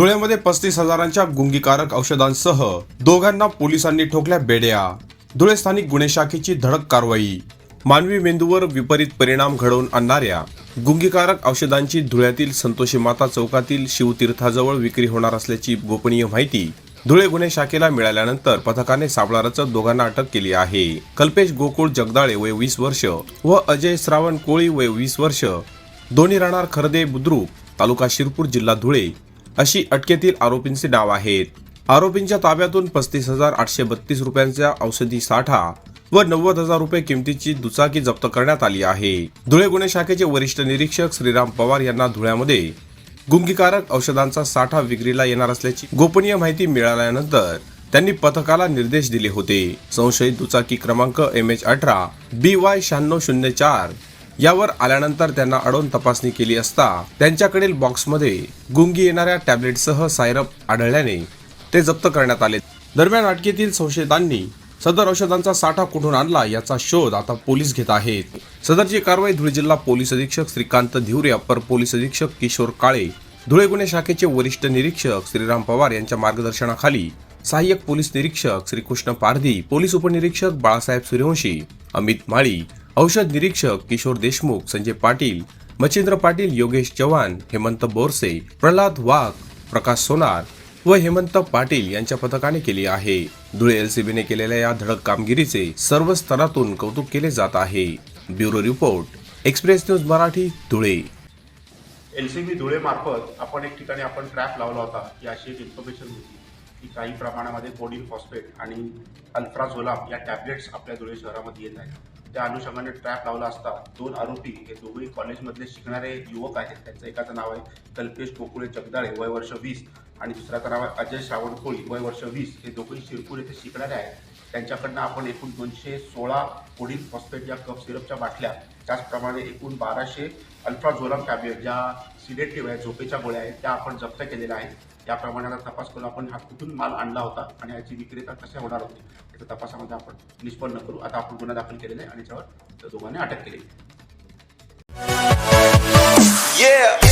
धुळ्यामध्ये पस्तीस हजारांच्या गुंगीकारक औषधांसह दोघांना पोलिसांनी ठोकल्या बेड्या. धुळे स्थानिक गुन्हे शाखेची धडक कारवाई. मानवी मेंदूवर विपरीत परिणाम घडवून आणणाऱ्या गुंगीकारक औषधांची धुळ्यातील संतोषी माता चौकातील शिवतीर्थाजवळ विक्री होणार असल्याची गोपनीय माहिती धुळे गुन्हे शाखेला मिळाल्यानंतर पथकाने सापळा रचत दोघांना अटक केली आहे. कल्पेश गोकुळ जगदाळे वय वीस वर्ष व अजय श्रावण कोळी वय वीस वर्ष. दोन्ही राहणार खरदे बुद्रुक तालुका शिरपूर जिल्हा धुळे. अशी अटकेतील आरोपींचे नाव आहेत. आरोपींच्या ताब्यातून पस्तीस हजार आठशे बत्तीस रुपयांचा औषधी साठा व नव्वद हजार रुपये किमतीची दुचाकी जप्त करण्यात आली आहे. धुळे गुन्हे शाखेचे वरिष्ठ निरीक्षक श्रीराम पवार यांना धुळ्यामध्ये गुंगीकारक औषधांचा साठा विक्रीला येणार असल्याची गोपनीय माहिती मिळाल्यानंतर त्यांनी पथकाला निर्देश दिले होते. संशयित दुचाकी क्रमांक एम एच अठरा बी वाय शहाण्णव शून्य चार यावर आल्यानंतर त्यांना अडवून तपासणी केली असता त्यांच्याकडील बॉक्समध्ये गुंगी येणाऱ्या टॅबलेटसह सायरप आढळल्याने ते जप्त करण्यात आले. दरम्यान अटकेतील संशयितांनी सदर औषधांचा साठा कुठून आणला याचा शोध आता पोलीस घेत आहेत. सदरची कारवाई धुळे जिल्हा पोलीस अधीक्षक श्रीकांत धिवरे अप्पर पोलीस अधीक्षक किशोर काळे धुळे गुन्हे शाखेचे वरिष्ठ निरीक्षक श्रीराम पवार यांच्या मार्गदर्शनाखाली सहाय्यक पोलीस निरीक्षक श्रीकृष्ण पारधी पोलीस उपनिरीक्षक बाळासाहेब सूर्यवंशी अमित माळी औषध निरीक्षक किशोर देशमुख संजय पाटील मच्छिंद्र पाटील योगेश चव्हाण हेमंत बोरसे प्रल्हाद वाघ प्रकाश सोनार व हेमंत पाटील यांच्या पथकाने केली आहे. धुळे एलसीबीने केलेल्या या धडक कामगिरीचे सर्व स्तरातून कौतुक केले जात आहे. Bureau report express news Marathi Dhule. L C B धुळेमार्फत आपण एक ठिकाणी आपण ट्रॅप लावला होता की अशी एक इन्फॉर्मेशन होती. की काही प्रमाणामध्ये कोडिन फॉस्फेट आणि अल्फ्राझोलाम या टॅबलेट्स आपल्या धुळे शहरामध्ये येत आहेत. त्या अनुषंगाने ट्रॅप लावला असता. दोन आरोपी हे दोघेही कॉलेजमधले शिकणारे युवक आहेत. त्यांचं एकाचं नाव आहे कल्पेश गोकुळे जगदाळे वय वर्ष वीस. आणि दुसऱ्याचं नाव आहे अजय श्रावणकोळी वय वर्ष वीस. हे दोघेही शिरपूर येथे शिकणारे आहेत. त्यांच्याकडनं आपण एकूण दोनशे सोळा कोडीन फॉस्फेट या कप सिरपच्या बाटल्या त्याचप्रमाणे एकूण बाराशे अल्ट्राझोलम टॅबलेट ज्या सिलेक्टिव्ह आहेत झोपेच्या गोळ्या आहेत त्या आपण जप्त केलेल्या आहेत. त्याप्रमाणे तपास करून आपण हा कुठून माल आणला होता आणि याची विक्रेता कशा होणार होती याच्या तपासामध्ये आपण निष्पन्न करू आता आपण गुन्हा दाखल केलेला आहे आणि त्याच्यावर दोघांनी अटक केली Yeah.